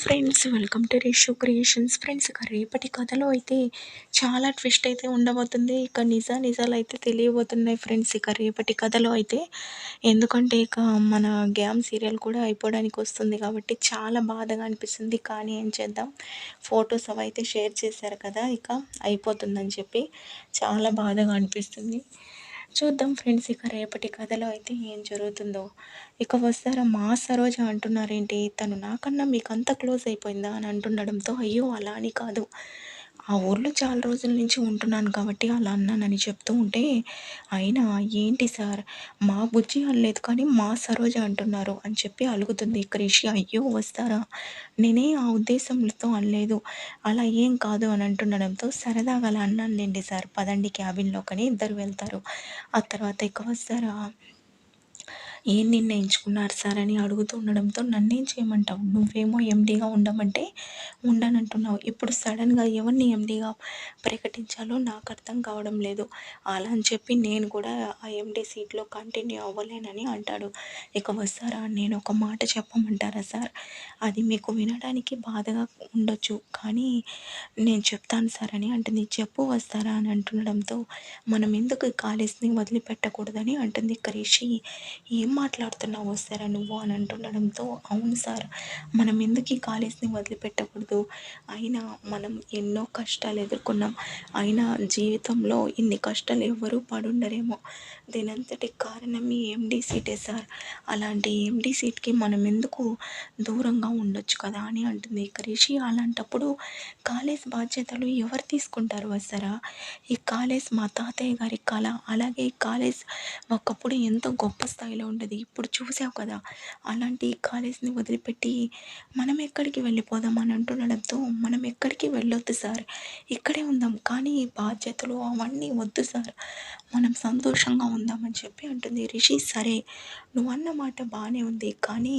Friends welcome to Reshu creations friends ఇక రేపటి కథలో అయితే చాలా ట్విస్ట్ అయితే ఉండబోతుంది. ఇక నిజ నిజాలు అయితే తెలియబోతున్నాయి ఫ్రెండ్స్ ఇక రేపటి కథలో అయితే ఎందుకంటే ఇక మన గ్యామ్ సీరియల్ కూడా అయిపోవడానికి వస్తుంది కాబట్టి చాలా బాధగా అనిపిస్తుంది. కానీ ఏం చేద్దాం? ఫొటోస్ అవి అయితే షేర్ చేశారు కదా ఇక అయిపోతుందని చెప్పి చాలా బాధగా అనిపిస్తుంది. చూద్దాం ఫ్రెండ్స్ ఇక రేపటి కథలో అయితే ఏం జరుగుతుందో. ఇక వస్తారా మా సరోజ అంటున్నారేంటి? తను నాకన్నా మీకు అంత క్లోజ్ అయిపోయిందా? అని అంటుండడంతో అయ్యో అలా అని కాదు. ఆ ఊర్లో చాలా రోజుల నుంచి ఉంటున్నాను కాబట్టి అలా అన్నానని చెప్తూ ఉంటే అయినా ఏంటి సార్? మా బుజ్జి అనలేదు కానీ మా సరోజ అంటున్నారు అని చెప్పి అలుగుతుంది క్రిషి. అయ్యో వస్తారా? నేనే ఆ ఉద్దేశంతో అనలేదు. అలా ఏం కాదు అని అంటుండడంతో సరదాగా అలా అన్నానులేండి సార్. పదండి క్యాబిన్లోకని ఇద్దరు వెళ్తారు. ఆ తర్వాత ఇక వస్తారా? ఏం నిర్ణయించుకున్నారు సార్ అని అడుగుతూ ఉండడంతో నన్నేం చేయమంటావు? నువ్వేమో ఎండీగా ఉండమంటే ఉండనంటున్నావు. ఇప్పుడు సడన్గా ఎవరిని ఎండీగా ప్రకటించాలో నాకు అర్థం కావడం లేదు. అలా అని చెప్పి నేను కూడా ఆ ఎండీ సీట్లో కంటిన్యూ అవ్వలేనని అంటాడు. ఇక వస్తారా? నేను ఒక మాట చెప్పమంటారా సార్? అది మీకు వినడానికి బాధగా ఉండొచ్చు. కానీ నేను చెప్తాను సార్ అని అంటుంది. చెప్పు వస్తారా? అని అంటుండడంతో మనం ఎందుకు కాలేజ్ని వదిలిపెట్టకూడదని? అంటుంది క్రిషి. ఏం మాట్లాడుతున్నావు వస్తారా నువ్వు అని అంటుండడంతో అవును సార్ మనం ఎందుకు ఈ కాలేజ్ని వదిలిపెట్టకూడదు? అయినా మనం ఎన్నో కష్టాలు ఎదుర్కొన్నాం. అయినా జీవితంలో ఇన్ని కష్టాలు ఎవరూ పడుండరేమో. దీనంతటి కారణం ఈ ఎండి సీటే సార్. అలాంటి ఎండి సీట్కి మనం ఎందుకు దూరంగా ఉండొచ్చు కదా? అని అంటుంది కరిషి అలాంటప్పుడు కాలేజ్ బాధ్యతలు ఎవరు తీసుకుంటారు వస్తారా? ఈ కాలేజ్ మా తాతయ్య గారి కళ అలాగే ఈ కాలేజ్ ఒకప్పుడు ఎంతో గొప్ప స్థాయిలో ఉంటుంది ఇప్పుడు చూసావు కదా అలాంటి కాలేజ్ని వదిలిపెట్టి మనం ఎక్కడికి వెళ్ళిపోదాం అని అంటుండడంతో మనం ఎక్కడికి వెళ్ళొద్దు సార్. ఇక్కడే ఉందాం. కానీ బాధ్యతలు అవన్నీ వద్దు సార్. మనం సంతోషంగా ఉందామని చెప్పి అంటుంది రిషి. సరే నువ్వు అన్న మాట బాగానే ఉంది. కానీ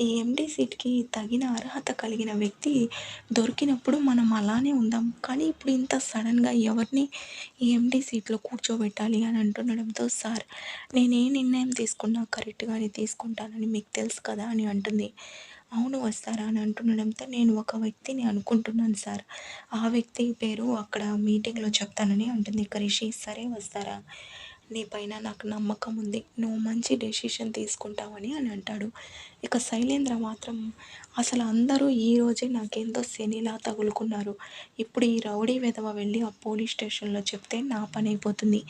ఈ ఎండి సీట్కి తగిన అర్హత కలిగిన వ్యక్తి దొరికినప్పుడు మనం అలానే ఉందాం. కానీ ఇప్పుడు ఇంత సడన్గా ఎవరిని ఈ ఎండి సీట్లో కూర్చోబెట్టాలి అని అంటుండడంతో సార్ నేను ఏ నిర్ణయం తీసుకున్నా కరెక్ట్గానే తీసుకుంటానని మీకు తెలుసు కదా అని అంటుంది. అవును వస్తారా అని అంటుండడంతో నేను ఒక వ్యక్తిని అనుకుంటున్నాను సార్. ఆ వ్యక్తి పేరు అక్కడ మీటింగ్లో చెప్తానని అంటుంది క్రిషి. సరే వస్తారా? నీ పైన నాకు నమ్మకం ఉంది. నువ్వు మంచి డెసిషన్ తీసుకుంటావని అని అంటాడు. ఇక శైలేంద్ర మాత్రం అసలు అందరూ ఈరోజే నాకేందో శనిలా తగులుకున్నారు. ఇప్పుడు ఈ రౌడీ విధవ వెళ్ళి ఆ పోలీస్ స్టేషన్లో చెప్తే నా పని అయిపోతుంది.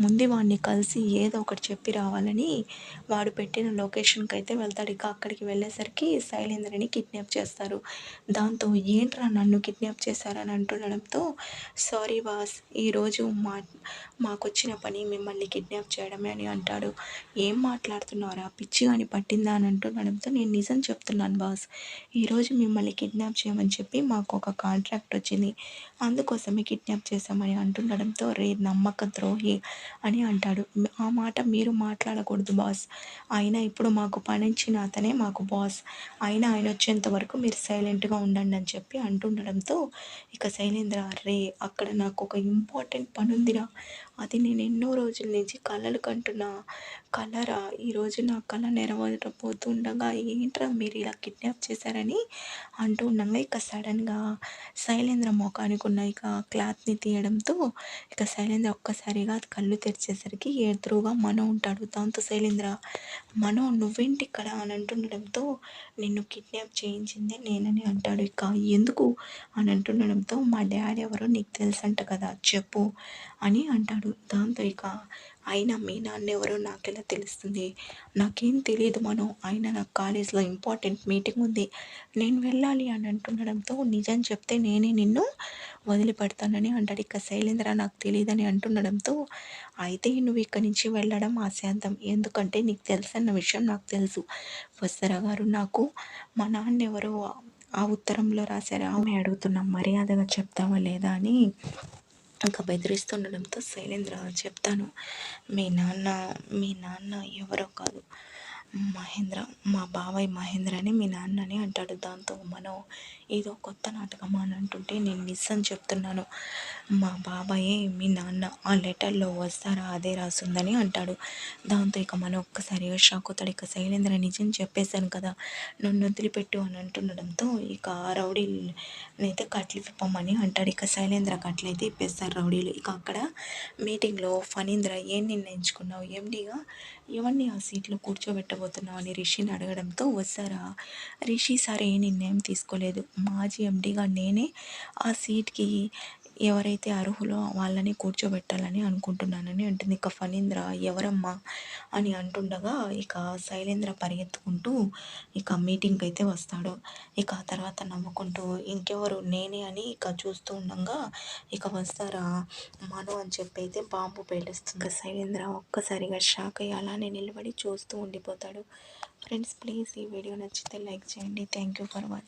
ముందు వాడిని కలిసి ఏదో ఒకటి చెప్పి రావాలని వాడు పెట్టిన లొకేషన్కి అయితే వెళ్తాడు. ఇక అక్కడికి వెళ్ళేసరికి శైలేంద్రని కిడ్నాప్ చేస్తారు. దాంతో ఏంట్రా నన్ను కిడ్నాప్ చేశారని అంటుండడంతో సారీ బాస్ ఈరోజు మా మాకు వచ్చిన పని మిమ్మల్ని కిడ్నాప్ చేయడమే అని అంటాడు. ఏం మాట్లాడుతున్నారా పిచ్చి అని పట్టిందా అని అంటుండడంతో నేను నిజం చెప్తున్నాను బాస్. ఈరోజు మిమ్మల్ని కిడ్నాప్ చేయమని చెప్పి మాకు ఒక కాంట్రాక్ట్ వచ్చింది. అందుకోసమే కిడ్నాప్ చేశామని అంటుండడంతో రే నమ్మక ద్రోహి అని అంటాడు. ఆ మాట మీరు మాట్లాడకూడదు బాస్. అయినా ఇప్పుడు మాకు పనించిన అతనే మాకు బాస్. అయినా ఆయన వచ్చేంత వరకు మీరు సైలెంట్గా ఉండండి అని చెప్పి అంటుండడంతో ఇక శైలేంద్ర రే అక్కడ నాకు ఒక ఇంపార్టెంట్ పని ఉందిరా అది నేను ఎన్నో రోజుల నుంచి కలలు కంటున్నా. కలరా? ఈరోజు నా కళ నెరవేరబోతుండగా ఏంట్రా మీరు ఇలా కిడ్నాప్ చేశారని? అంటూ ఉండగా ఇక సడన్గా శైలేంద్ర మొఖానికి ఉన్న ఇక క్లాత్ని తీయడంతో ఇక శైలేంద్ర ఒక్కసారిగా కళ్ళు తెరిచేసరికి ఎదురుగా మనో ఉంటాడు. దాంతో శైలేంద్ర మనో నువ్వేంటి ఇక్కడ? అని అంటుండడంతో నిన్ను కిడ్నాప్ చేయించిందే నేనని అంటాడు ఇక. ఎందుకు? అని అంటుండడంతో మా డాడీ ఎవరో నీకు తెలుసంట కదా చెప్పు అని అంటాడు. దాంతో ఇక అయినా మీ నాన్న ఎవరో నాకెలా తెలుస్తుంది? నాకేం తెలియదు మనం. అయినా నాకు కాలేజ్లో ఇంపార్టెంట్ మీటింగ్ ఉంది. నేను వెళ్ళాలి అని అంటుండడంతో నిజం చెప్తే నేనే నిన్ను వదిలిపెడతానని అంటాడు. ఇక శైలేంద్ర నాకు తెలియదని అంటుండడంతో అయితే నువ్వు ఇక్కడి నుంచి వెళ్ళడం ఆశాంతం. ఎందుకంటే నీకు తెలుసన్న విషయం నాకు తెలుసు. వస్తరా గారు నాకు మా నాన్న ఎవరో ఆ ఉత్తరంలో రాశారు. ఆమె అడుగుతున్నాం మర్యాదగా చెప్తావా లేదా అని ఇంకా బెదిరిస్తుండడంతో శైలేంద్ర చెప్తాను మీ నాన్న మీ నాన్న ఎవరో కాదు. మహేంద్ర మా బాబాయ్ మహేంద్ర అని మీ నాన్న అని అంటాడు. దాంతో మనం ఏదో కొత్త నాటకమా అని అంటుంటే నేను నిజం చెప్తున్నాను. మా బాబాయే మీ నాన్న ఆ లెటర్లో వస్తారా అదే రాసుందని అంటాడు. దాంతో ఇక మనం ఒక్కసారిగా షాక్ అవుతాడు. ఇక శైలేంద్ర నిజం చెప్పేశాను కదా నన్ను వదిలిపెట్టు అని అంటుండడంతో ఇక ఆ అయితే కట్లు ఇప్పమని అంటాడు. ఇక శైలేంద్ర కట్లయితే ఇప్పేస్తారు రౌడీలు. ఇక అక్కడ మీటింగ్లో ఫణీంద్ర ఏం నిర్ణయించుకున్నావు? ఎండిగా ఎవరిని ఆ సీట్లో కూర్చోబెట్టబోతున్నావు అని రిషిని అడగడంతో వస్తారా? రిషి సార్ ఏ నిర్ణయం తీసుకోలేదు. మాజీ ఎండీగా నేనే ఆ సీట్కి ఎవరైతే అర్హులో వాళ్ళని కూర్చోబెట్టాలని అనుకుంటున్నానని అంటుంది. ఇక ఫణీంద్ర ఎవరమ్మా? అని అంటుండగా ఇక శైలేంద్ర పరిగెత్తుకుంటూ ఇక మీటింగ్కి అయితే వస్తాడు. ఇక ఆ తర్వాత నవ్వుకుంటూ ఇంకెవరు? నేనే అని ఇక చూస్తూ ఉండగా ఇక వస్తారా? మను అని చెప్పి అయితే బాంబు పేలుస్తుంది. శైలేంద్ర ఒక్కసారిగా షాక్ అయ్యి అలానే నిలబడి చూస్తూ ఉండిపోతాడు. ఫ్రెండ్స్ ప్లీజ్ ఈ వీడియో నచ్చితే లైక్ చేయండి. Thank you for watching.